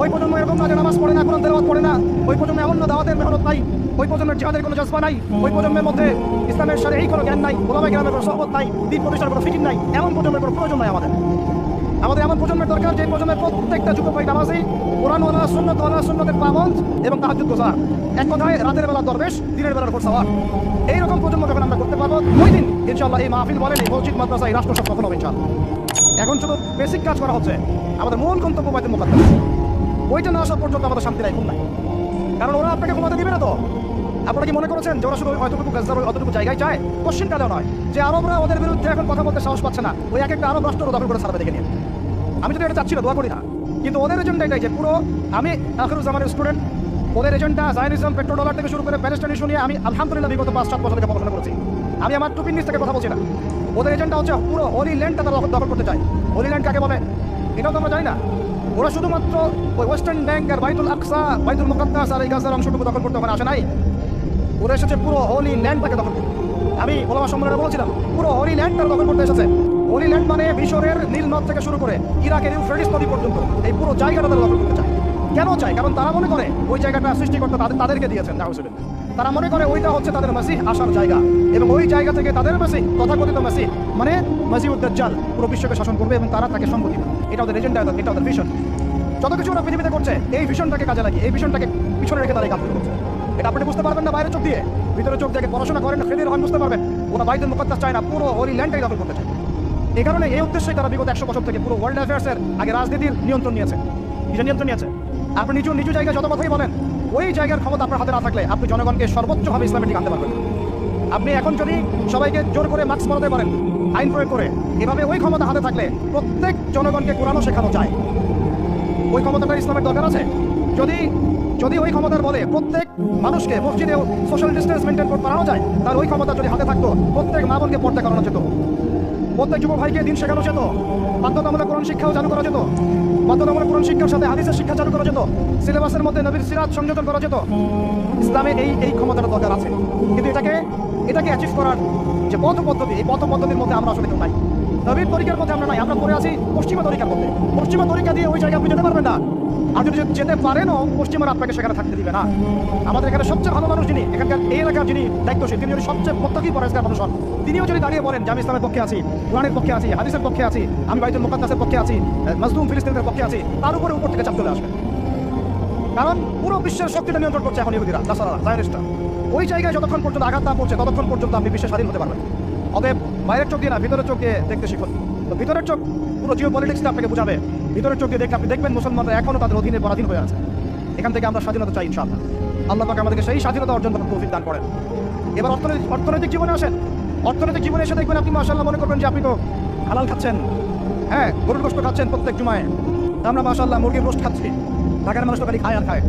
ওই প্রজন্ম এরকম না যে নামাজ পড়ে না কোনো দেওয়াত পড়ে না। ওই প্রজন্ম এমন না, দাওয়াতের মেহনত নাই। ওই প্রজন্মের জিহাদের কোনো জজবা নাই। ওই প্রজন্মের মধ্যে ইসলামের সাথে এই কোনো জ্ঞান নাই ওলামা গ্রামের কোনো সহবত নাই, দিন প্রতিষ্ঠার কোনো ফিকির নাই। এমন প্রজন্মের কোনো প্রয়োজন নাই আমাদের। আমাদের এমন প্রজন্মের দরকার যে প্রজন্মের প্রত্যেকটা যুগ ভাই নামাজি কোরআন ওয়ালা সুন্নত ওয়ালা সুন্নতের পাবন্দ এবং তাহাজুদ গোসা এক কথায়, রাতের বেলা দরবেশ, দিনের বেলার উপর সওয়ার। এইরকম প্রজন্ম যখন আমরা করতে পারব, ওই দিন ইনশাআল্লাহ এই মাহফিল বলেন, এই মসজিদ, মাদ্রাসা, এই রাষ্ট্র সব সফল হবে এখন শুধু বেসিক কাজ করা হচ্ছে, আমাদের মূল গন্তব্য বাইতে মোকাদ্দাস ওইটা না আসা পর্যন্ত আমাদের শান্তি নাই নাই। কারণ ওরা আপনাকে ঘুমাতে দিবে না তো। আপনারা কি মনে করেছেন যে ওরা শুধু অতটুকু গাছদার অতটুকু জায়গায় চায় কোশ্চিন কালেও নয়। যে আরবরা ওদের বিরুদ্ধে এখন কথা বলতে সাহস পাচ্ছে না, ওই এক একটা আরব রাষ্ট্র দখল করে সারবে দেখে নিয়ে আমি যদি এটা চাচ্ছি না, দোয়া করি না। কিন্তু ওদের এজেন্ডা এটাই যে পুরো আমি আখরুজ্জামানের স্টুডেন্ট ওদের এজেন্ডা জায়নিজম পেট্রোল ডলার থেকে শুরু করে প্যালেস্টাইন ইস্যু নিয়ে আমি আলহামদুলিল্লাহ বিগত পাঁচ, সাত বছর থেকে পড়াশোনা করছি। আমি আমার টুপির নিচ থেকে কথা বলছি না। ওদের এজেন্ডা হচ্ছে পুরো হোলি ল্যান্ডটা তারা দখল করতে চায়। হোলি ল্যান্ড কাকে বলে? এটাও তো আমরা জানি না। ওরা শুধুমাত্র ওই ওয়েস্টার্ন ব্যাংক আর বাইতুল আকসা, বাইতুল মুকাদ্দাস আর এই গাজার অংশটুকু দখল করতে ওখানে আসে নাই। ওরা এসেছে পুরো হোলি ল্যান্ডটাকে দখল করতে। আমি ওলামা সম্মেলনে বলেছিলাম, পুরো হোলি ল্যান্ডটা দখল করতে এসেছে। হোলি ল্যান্ড মানে মিশরের নীল নদ থেকে শুরু করে ইরাকের ইউফ্রেটিস নদী পর্যন্ত। এই পুরো জায়গাটা তারা দখল করতে চায়। কেন চায়? কারণ তারা মনে করে ওই জায়গাটা সৃষ্টিকর্তা তাদের তাদেরকে দিয়েছেন নাউজুবিল্লাহ তারা মনে করে ওইটা হচ্ছে তাদের মাসিহ আসার জায়গা। এবং ওই জায়গা থেকে তাদের মাসিহ তথাকথিত মাসিহ মানে মাসিউদ্দাজ্জাল পুরো বিশ্বকে শাসন করবে এবং তারা তাকে সম্মতি। এটা ওদের এজেন্ডা এটা ওদের ভিশন যত কিছু ওরা পৃথিবীতে করছে, এই ভিশনটাকে কাজে লাগিয়ে, এই ভিশনটাকে পিছনে রেখে তারা কাজগুলো করছে। এটা আপনি বুঝতে পারবেন না বাইরে চোখ দিয়ে। ভিতরে চোখ দেখে পড়াশোনা করেন না হয় বুঝতে পারবেন। ওরা বাইতুল মুকদ্দাস চায় না, পুরো হোলি ল্যান্ডটাই দখল করতে চায়। এই কারণে এই উদ্দেশ্যে তারা বিগত একশো বছর থেকে পুরো ওয়ার্ল্ড অ্যাফেয়ার্সের আগে রাজনীতির নিয়ন্ত্রণ নিয়েছে। নিজের নিয়ন্ত্রণ নিয়েছে? আপনি নিচু নিচু জায়গায় যত কথাই বলেন, ওই জায়গার ক্ষমতা আপনার হাতে না থাকলে আপনি জনগণকে সর্বোচ্চভাবে ইসলামের দিকে আনতে পারবেন আপনি এখন যদি সবাইকে জোর করে মাস্ক পরাতে পারেন, আইন প্রয়োগ করে, এভাবে ওই ক্ষমতা হাতে থাকলে প্রত্যেক জনগণকে কোরআনও শেখানো যায়। ওই ক্ষমতাটা ইসলামের দরকার আছে? যদি যদি ওই ক্ষমতার বলে প্রত্যেক মানুষকে মসজিদে সোশ্যাল ডিস্টেন্স মেনটেন করতে পারানো যায় তার ওই ক্ষমতা যদি হাতে থাকতো, প্রত্যেক মা বোনকে পর্দা করানো যেত। প্রত্যেক যুব ভাইকে দিন শেখানো যেত। বাধ্যতামূলক কোরআন শিক্ষাও চালু করা যেত। বাধ্যতামূলক কোরআন শিক্ষার সাথে হাদিসের শিক্ষা চালু করা যেত। সিলেবাসের মধ্যে নবীর সিরাত সংযোজন করা যেত। ইসলামে এই এই ক্ষমতাটা দরকার আছে। কিন্তু এটাকে এটাকে অ্যাচিভ করার যে পথ পদ্ধতি, এই পথ পদ্ধতির মধ্যে আমরা আসলে কেউ নাই। নবীর তরিকার মধ্যে আমরা নাই। আমরা পড়ে আছি পশ্চিমা তরিকার মধ্যে। পশ্চিমা তরিকা দিয়ে ওই জায়গায় আপনি যেতে পারবেন না। আর যদি যেতে পারেনও পশ্চিমারা আপনাকে সেখানে থাকতে দিবে না। আমাদের এখানে সবচেয়ে ভালো মানুষ যিনি, এখানকার এই এলাকার যিনি দায়িত্বশীল, তিনি যদি সবচেয়ে প্রত্যেকই পরেশগার মানুষ হন। তিনিও যদি দাঁড়িয়ে বলেন যে আমি ইসলামের পক্ষে আছি, কোরআনের পক্ষে আছি, হাদিসের পক্ষে আছি, আমি বাইতুল মুকাদ্দাসের পক্ষে আছি মজলুম ফিলিস্তিনের পক্ষে আছি, তার উপরে উপর থেকে চাপ চলে আসবে। কারণ পুরো বিশ্বের শক্তিটা নিয়ন্ত্রণ করছে এখন ইহুদিরা নাসারা জায়নিস্টরা। ওই জায়গায় যতক্ষণ পর্যন্ত আঘাত না পড়ছে, ততক্ষণ পর্যন্ত আপনি বিশ্বে স্বাধীন হতে পারবেন অতএব বাইরের চোখ দিয়ে না, ভিতরের চোখ দিয়ে দেখতে শিখুন। তো ভিতরের চোখ, পুরো জিও পলিটিক্সটা আপনাকে বুঝাবে। ভিতরের চোখ দিয়ে দেখলে আপনি দেখবেন মুসলমানরা এখনও তাদের অধীনে পরাধীন হয়ে আছে। এখান থেকে আমরা স্বাধীনতা চাই ইনশাআল্লাহ। আল্লাহ পাক আমাদেরকে সেই স্বাধীনতা অর্জন করার তৌফিক দান করেন। এবার অর্থনৈতিক অর্থনৈতিক জীবনে আসেন। অর্থনৈতিক জীবনে এসে দেখবেন আপনি মাশাআল্লাহ মনে করবেন যে আপনি তো হালাল খাচ্ছেন। হ্যাঁ গরুর গোস্ত খাচ্ছেন প্রত্যেক জুমায়। আমরা মাশাআল্লাহ মুরগির গোস্ত খাচ্ছি। ঢাকার মানুষ তো খালি খায় আর খায়।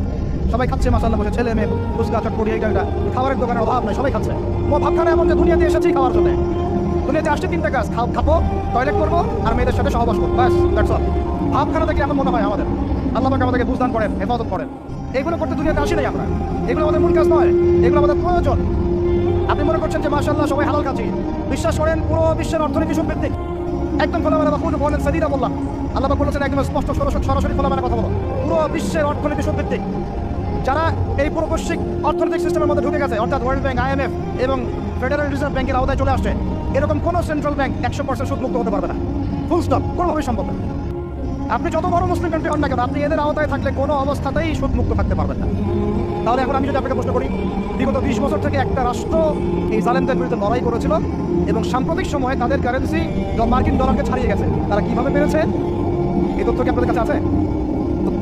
সবাই খাচ্ছে মাসাল্লাহ বসে, ছেলে মেয়ে ফুচকা চটপটি এইটা খাবারের দোকানের অভাব নাই, সবাই খাচ্ছে। ও ভাবখানা এমন যে দুনিয়াতে এসেছি খাওয়ার জন্য। দুনিয়াতে আসছে তিনটা কাজ খাব টয়লেট করব আর মেয়েদের সাথে সহবাস করব। ব্যাস দ্যাটস অল ভাবখানা থেকে এমন মনে হয় আমাদের। আল্লাহ আমাদেরকে বুঝদান করেন, হেফাজত করেন। এগুলো করতে দুনিয়াতে আসি নাই আমরা। এগুলো আমাদের মূল কাজ নয়। এগুলো আমাদের প্রয়োজন। আপনি মনে করছেন যে মাশাল্লাহ সবাই হালাল খাচ্ছি। বিশ্বাস করেন, পুরো বিশ্বের অর্থনীতি সুভিত্তিক একদম খোলামেলা বাহুল বলেন সাদিরা বললাম। আল্লাহ বলেছেন, একদম স্পষ্ট সরাসরি সরাসরি খোলামেলা কথা বলো। পুরো বিশ্বের অর্থনীতি সুভিত্তিক যারা এই পুরো বৈশ্বিক অর্থনৈতিক সিস্টেমের মধ্যে ঢুকে গেছে, অর্থাৎ ওয়ার্ল্ড ব্যাংক আইএমএফ এবং ফেডারেল রিজার্ভ ব্যাংকের আওতায় চলে আসছে এরকম কোনো সেন্ট্রাল ব্যাংক একশো পার্সেন্ট সুদমুক্ত হতে পারবে না। ফুল স্টপ কোনোভাবেই সম্ভব না। আপনি যত বড় মুসলিম কান্ট্রি হন না কেন, আপনি এদের আওতায় থাকলে কোনো অবস্থাতেই সুদমুক্ত থাকতে পারবেন না। তাহলে এখন আমি যদি আপনাকে প্রশ্ন করি, বিগত বিশ বছর থেকে একটা রাষ্ট্র এই জালেমদের বিরুদ্ধে লড়াই করেছিল এবং সাম্প্রতিক সময়ে তাদের কারেন্সি মার্কিন ডলারকে ছাড়িয়ে গেছে, তারা কীভাবে পেরেছে? এই তথ্য কি আপনাদের কাছে আছে?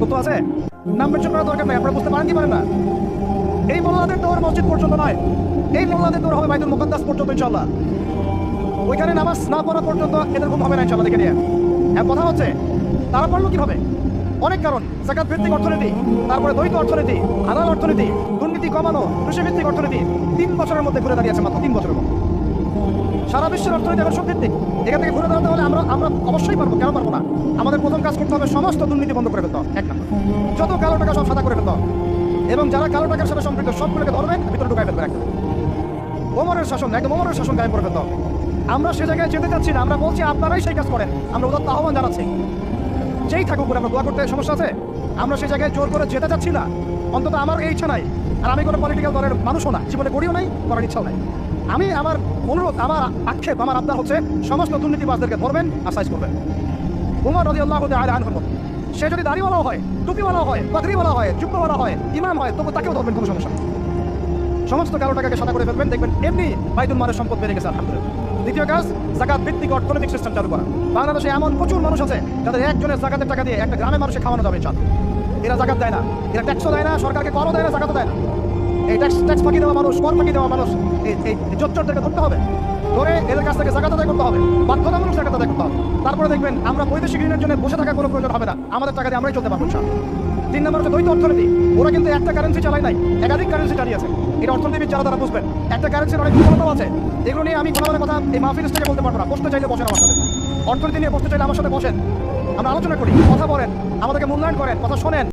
তথ্য আছে? নাম মেনশন করার দরকার নাই, আপনারা বুঝতে পারেন কি পারেন না? এই মোল্লাদের দৌড় মসজিদ পর্যন্ত নয়, এই মোল্লাদের দৌড় হবে বাইতুল মুকাদ্দাস পর্যন্ত ইনশাল্লাহ ওইখানে নামাজ না পড়া পর্যন্ত এদের ঘুম হবে না ইনশাল্লাহ দেখে নিয়ে। এক কথা হচ্ছে, তারা পারল কীভাবে? অনেক কারণ, জাকাত ভিত্তিক অর্থনীতি, তারপরে দ্বৈত অর্থনীতি, হালাল অর্থনীতি, দুর্নীতি কমানো, কৃষি ভিত্তিক অর্থনীতি, তিন বছরের মধ্যে ঘুরে দাঁড়িয়েছে মাত্র তিন বছরের মধ্যে। সারা বিশ্বের অর্থনীতি এখন ভিত্তিক এখান থেকে ঘুরে দাঁড়াতে হলে আমরা আমরা অবশ্যই পারব, কেন পারব না? আমাদের প্রথম কাজ করতে হবে সমস্ত দুর্নীতি বন্ধ করে ফেলতে এক নম্বর। যত কালো টাকা সব সাদা করে ফেলতে এবং যারা কালো টাকার সাথে সম্পৃক্ত, সবগুলোকে ধরবেন ভিতরে ঢুকাই ফেলবেন একদম ওমরের শাসন, একদম ওমরের শাসন কায়েম করে ফেলতে হবে। আমরা সে জায়গায় যেতে চাচ্ছি না, আমরা বলছি আপনারাই সেই কাজ করেন। আমরা উদাত্ত আহ্বান জানাচ্ছি। যেই থাকুক করে আমরা দোয়া করতে সমস্যা আছে? আমরা সেই জায়গায় জোর করে যেতে চাচ্ছি না। অন্তত আমার এই ইচ্ছা নাই। আর আমি কোনো পলিটিক্যাল দলের মানুষও না। জীবনে করিও নাই, করার ইচ্ছাও নাই। আমি আমার অনুরোধ, আমার আক্ষেপ, আমার আবদার হচ্ছে সমস্ত দুর্নীতিবাজদেরকে ধরবেন আর সাইজ করবেন। উমর রদি আল্লাহ আনহর মতো। সে যদি দাড়িওয়ালাও হয়, টুপিওয়ালাও হয় পাগড়িওয়ালা হয় যুক্তওয়ালা হয়, ইমাম হয়, তবু তাকেও ধরবেন কোনো সমস্যা সমস্ত কালো টাকাকে সাদা করে ফেলবেন, দেখবেন এমনি বাইতুল মালের সম্পদ বেড়ে গেছে, আলহামদুলিল্লাহ। দ্বিতীয় কাজ, জাকাত ভিত্তিক অর্থনৈতিক সিস্টেম চালু করা। বাংলাদেশে এমন প্রচুর মানুষ আছে, যাদের একজনের জাকাতের টাকা দিয়ে একটা গ্রামের মানুষকে খাওয়ানো যাবে চাল এরা জাকাত দেয় না। এরা ট্যাক্সও দেয় না, সরকারকে করও দেয় না, জাকাতও দেয় না। এই ট্যাক্স ট্যাক্স ফাঁকি দেওয়া মানুষ, কর ফাঁকি দেওয়া মানুষ, এই এই জোচ্চরদেরকে ধরতে হবে। ধরে এদের কাছ থেকে জাকাত আদায় করতে হবে, বাধ্যতামূলক জাকাত আদায় করতে হবে। তারপরে দেখবেন, আমরা বৈদেশিক ঋণের জন্য বসে থাকার কোনো প্রয়োজন হবে না। আমাদের টাকা দিয়ে আমরাই চলতে পারব তিন নম্বর হচ্ছে দ্বৈত অর্থনীতি। ওরা কিন্তু একটা কারেন্সি চালায় নাই, একাধিক কারেন্সি চালিয়েছে। এটা অর্থনীতিবিদ যারা তারা বুঝবেন। একটা কারেন্সির অনেক দুর্বলতাও আছে। এগুলো নিয়ে আমি কোনো কথা এই মাহফিল থেকে বলতে পারব না। বসতে চাইলে বসেন আমার সাথে। অর্থনীতি নিয়ে বসতে চাইলে আমার সাথে বসেন। আমরা আলোচনা করি, কথা বলেন, আমাদেরকে মূল্যায়ন করেন, কথা শোনেন।